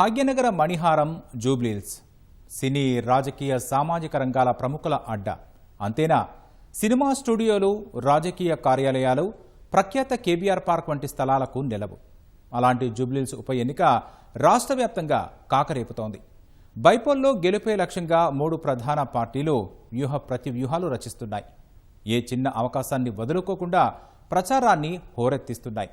భాగ్యనగర మణిహారం జూబ్లీల్స్. సినీ రాజకీయ సామాజిక రంగాల ప్రముఖుల అడ్డ. అంతేనా? సినిమా స్టూడియోలు రాజకీయ కార్యాలయాలు ప్రఖ్యాత కేబీఆర్ పార్క్ వంటి స్థలాలకు నిలవు. అలాంటి జూబ్లీల్స్ ఉప ఎన్నిక రాష్ట్ర వ్యాప్తంగా కాకరేపుతోంది. బైపోల్లో గెలుపే లక్ష్యంగా మూడు ప్రధాన పార్టీలు వ్యూహ ప్రతి వ్యూహాలు రచిస్తున్నాయి. ఏ చిన్న అవకాశాన్ని వదులుకోకుండా ప్రచారాన్ని హోరెత్తిస్తున్నాయి.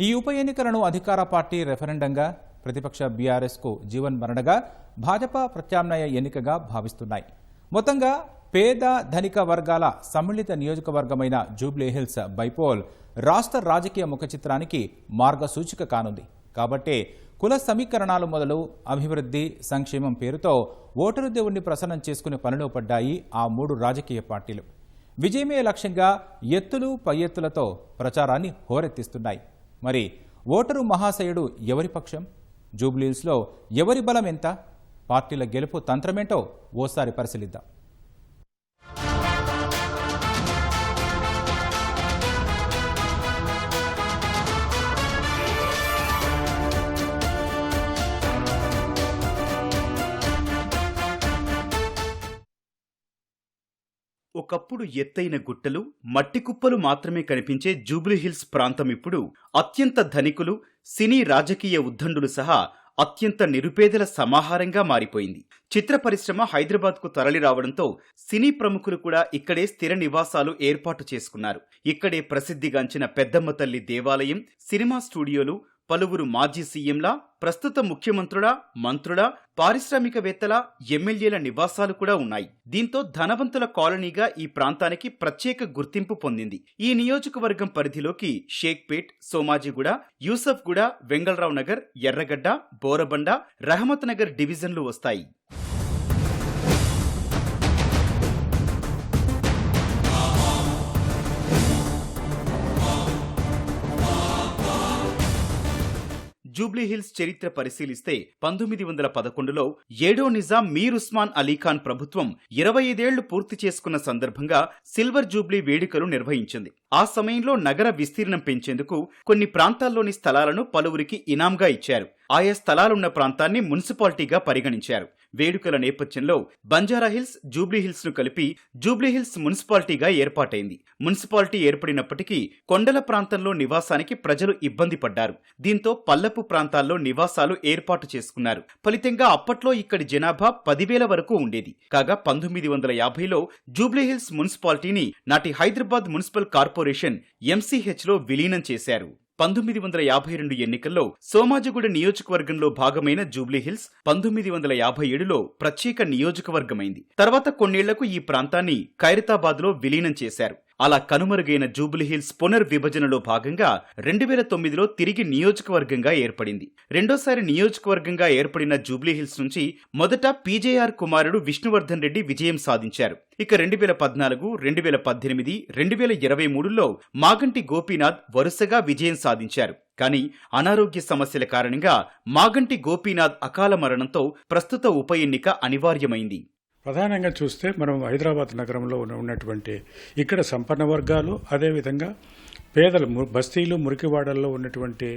ఈ ఉప ఎన్నికలను అధికార పార్టీ రెఫరెండంగా ప్రతిపక్ష బీఆర్ఎస్కు జీవన్ మరణగా భాజపా ప్రత్యామ్నాయ ఎన్నికగా భావిస్తున్నాయి. మొత్తంగా పేద ధనిక వర్గాల సమ్మిళిత నియోజకవర్గమైన జూబ్లీహిల్స్ బైపోల్ రాష్ట్ర రాజకీయ ముఖ చిత్రానికి మార్గసూచిక కానుంది. కాబట్టే కుల సమీకరణాలు మొదలు అభివృద్ధి సంక్షేమం పేరుతో ఓటరు దేవుణ్ణి ప్రసన్నం చేసుకునే పనిలో పడ్డాయి ఆ మూడు రాజకీయ పార్టీలు. విజయమే లక్ష్యంగా ఎత్తులు పై ఎత్తులతో ప్రచారాన్ని హోరెత్తిస్తున్నాయి. మరి ఓటరు మహాశయుడు ఎవరి పక్షం? జూబ్లీల్స్లో ఎవరి బలం ఎంత? పార్టీల గెలుపు తంత్రమేంటో ఓసారి పరిశీలిద్దాం. ఒకప్పుడు ఎత్తైన గుట్టలు మట్టికుప్పలు మాత్రమే కనిపించే జూబ్లీహిల్స్ ప్రాంతం ఇప్పుడు అత్యంత ధనికులు సినీ రాజకీయ ఉద్దండులు సహా అత్యంత నిరుపేదల సమాహారంగా మారిపోయింది. చిత్ర పరిశ్రమ హైదరాబాద్కు తరలి రావడంతో సినీ ప్రముఖులు కూడా ఇక్కడే స్థిర నివాసాలు ఏర్పాటు చేసుకున్నారు. ఇక్కడే ప్రసిద్ధిగాంచిన పెద్దమ్మ తల్లి దేవాలయం సినిమా స్టూడియోలు పలువురు మాజీ సీఎంల ప్రస్తుత ముఖ్యమంత్రుల మంత్రుల పారిశ్రామికవేత్తల ఎమ్మెల్యేల నివాసాలు కూడా ఉన్నాయి. దీంతో ధనవంతుల కాలనీగా ఈ ప్రాంతానికి ప్రత్యేక గుర్తింపు పొందింది. ఈ నియోజకవర్గం పరిధిలోకి షేక్పేట్ సోమాజిగూడ యూసఫ్గూడ వెంగళరావు నగర్ ఎర్రగడ్డ బోరబండ రహమత్ నగర్ డివిజన్లు వస్తాయి. జూబ్లీహిల్స్ చరిత్ర పరిశీలిస్తే పంతొమ్మిది వందల పదకొండులో ఏడో నిజాం మీర్ ఉస్మాన్ అలీఖాన్ ప్రభుత్వం ఇరవై ఐదేళ్ళు పూర్తి చేసుకున్న సందర్భంగా సిల్వర్ జూబ్లీ వేడుకలు నిర్వహించింది. ఆ సమయంలో నగర విస్తీర్ణం పెంచేందుకు కొన్ని ప్రాంతాల్లోని స్థలాలను పలువురికి ఇనాంగా ఇచ్చారు. ఆయా స్థలాలున్న ప్రాంతాన్ని మున్సిపాలిటీగా పరిగణించారు. వేడుకల నేపథ్యంలో బంజారాహిల్స్ జూబ్లీహిల్స్ను కలిపి జూబ్లీహిల్స్ మున్సిపాలిటీగా ఏర్పాటైంది. మున్సిపాలిటీ ఏర్పడినప్పటికీ కొండల ప్రాంతంలో నివాసానికి ప్రజలు ఇబ్బంది పడ్డారు. దీంతో పల్లపు ప్రాంతాల్లో నివాసాలు ఏర్పాటు చేసుకున్నారు. ఫలితంగా అప్పట్లో ఇక్కడి జనాభా పదివేల వరకు ఉండేది. కాగా పంతొమ్మిది వందల యాభైలో జూబ్లీహిల్స్ మున్సిపాలిటీని నాటి హైదరాబాద్ మున్సిపల్ కార్పొరేషన్ ఎంసీహెచ్లో విలీనం చేశారు. పంతొమ్మిది వందల యాభై రెండు ఎన్నికల్లో సోమాజిగూడ నియోజకవర్గంలో భాగమైన జూబ్లీహిల్స్ పంతొమ్మిది వందల యాభై ఏడులో ప్రత్యేక నియోజకవర్గమైంది. తర్వాత కొన్నేళ్ళకు ఈ ప్రాంతాన్ని ఖైరతాబాద్లో విలీనం చేశారు. అలా కనుమరుగైన జూబ్లీహిల్స్ పునర్విభజనలో భాగంగా రెండు వేల తొమ్మిదిలో తిరిగి నియోజకవర్గంగా ఏర్పడింది. రెండోసారి నియోజకవర్గంగా ఏర్పడిన జూబ్లీహిల్స్ నుంచి మొదట పీజేఆర్ కుమారుడు విష్ణువర్ధన్ రెడ్డి విజయం సాధించారు. ఇక రెండు వేల పద్నాలుగు రెండు వేల పద్దెనిమిది రెండు వేల ఇరవై మూడులో మాగంటి గోపీనాథ్ వరుసగా విజయం సాధించారు. కానీ అనారోగ్య సమస్యల కారణంగా మాగంటి గోపీనాథ్ అకాల మరణంతో ప్రస్తుత ఉప ఎన్నిక అనివార్యమైంది. ప్రధానంగా చూస్తే మనం హైదరాబాద్ నగరంలో ఉన్నటువంటి ఇక్కడ సంపన్న వర్గాలు అదేవిధంగా పేదలు ము- బస్తీలు మురికివాడల్లో ఉన్నటువంటి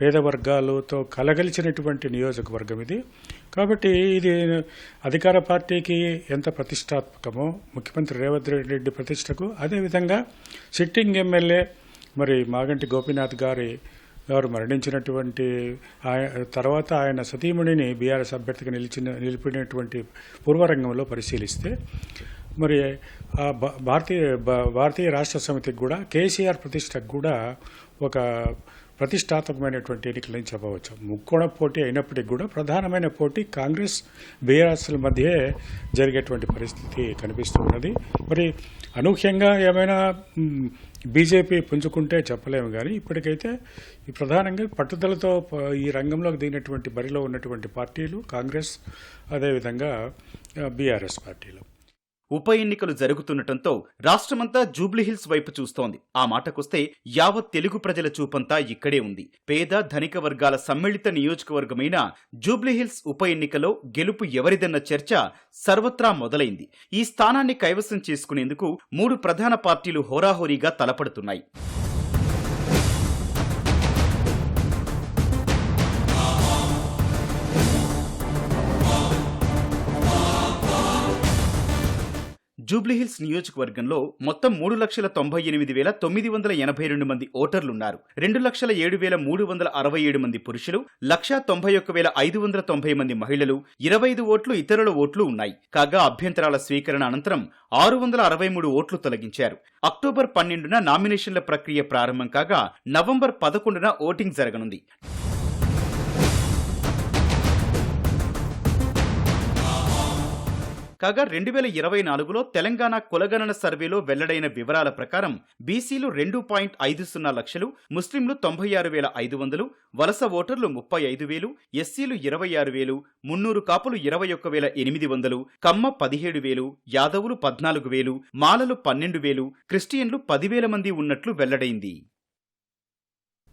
పేద వర్గాలతో కలగలిచినటువంటి నియోజకవర్గం ఇది. కాబట్టి ఇది అధికార పార్టీకి ఎంత ప్రతిష్టాత్మకమో ముఖ్యమంత్రి రేవంత్ రెడ్డి ప్రతిష్టకు అదేవిధంగా సిట్టింగ్ ఎమ్మెల్యే మరి మాగంటి గోపీనాథ్ గారి వారు మరణించినటువంటి ఆయ- తర్వాత ఆయన సతీమణిని బీఆర్ఎస్ అభ్యర్థిగా నిలిచిన నిలిపినటువంటి పూర్వరంగంలో పరిశీలిస్తే మరి ఆ భారతీయ భారతీయ రాష్ట్ర సమితికి కూడా కేసీఆర్ ప్రతిష్టకు కూడా ఒక ప్రతిష్టాత్మకమైనటువంటి ఎన్నికలని చెప్పవచ్చు ముక్కోణ పోటీ అయినప్పటికీ కూడా ప్రధానమైన పోటీ కాంగ్రెస్ బీఆర్ఎస్ల మధ్య జరిగేటువంటి పరిస్థితి కనిపిస్తూ ఉన్నది. మరి అనూహ్యంగా ఏమైనా బీజేపీ పుంజుకుంటే చెప్పలేము కానీ ఇప్పటికైతే ఈ ప్రధానంగా పట్టుదలతో ఈ రంగంలోకి దిగినటువంటి బరిలో ఉన్నటువంటి పార్టీలు కాంగ్రెస్ అదేవిధంగా బీఆర్ఎస్ పార్టీలు. ఉప ఎన్నికలు జరుగుతుండటంతో రాష్ట్రమంతా జూబ్లీహిల్స్ వైపు చూస్తోంది. ఆ మాటకొస్తే యావత్ తెలుగు ప్రజల చూపంతా ఇక్కడే ఉంది. పేద ధనిక వర్గాల సమ్మిళిత నియోజకవర్గమైన జూబ్లీహిల్స్ ఉప ఎన్నికలో గెలుపు ఎవరిదన్న చర్చ సర్వత్రా మొదలైంది. ఈ స్థానాన్ని కైవసం చేసుకునేందుకు మూడు ప్రధాన పార్టీలు హోరాహోరీగా తలపడుతున్నాయి. జూబ్లీహిల్స్ నియోజకవర్గంలో మొత్తం మూడు లక్షల తొంభై ఎనిమిది వేల తొమ్మిది వందల ఎనభై రెండు మంది ఓటర్లున్నారు. రెండు లక్షల ఏడు వేల మూడు వందల అరవై ఏడు మంది పురుషులు లక్షా తొంభై ఒక్క వేల ఐదు వందల తొంభై మంది మహిళలు ఇరవై ఐదు ఓట్లు ఇతరుల ఓట్లు ఉన్నాయి. కాగా అభ్యంతరాల స్వీకరణ అనంతరం ఆరు వందల అరవై మూడు ఓట్లు తొలగించారు. అక్టోబర్ పన్నెండున నామినేషన్ల ప్రక్రియ ప్రారంభం కాగా నవంబర్ పదకొండున ఓటింగ్ జరగనుంది. కాగా రెండు వేల ఇరవై నాలుగులో తెలంగాణ కులగణన సర్వేలో వెల్లడైన వివరాల ప్రకారం బీసీలు రెండు పాయింట్ ఐదు సున్నా లక్షలు ముస్లింలు తొంభై ఆరు వేల ఐదు వందలు వలస ఓటర్లు ముప్పై ఐదు వేలు ఎస్సీలు ఇరవై ఆరు వేలు మున్నూరు కాపులు ఇరవై ఒక్క వేల ఎనిమిది వందలు కమ్మ పదిహేడు వేలు యాదవులు పద్నాలుగు వేలు మాలలు పన్నెండు వేలు క్రిస్టియన్లు పదివేల మంది ఉన్నట్లు వెల్లడైంది.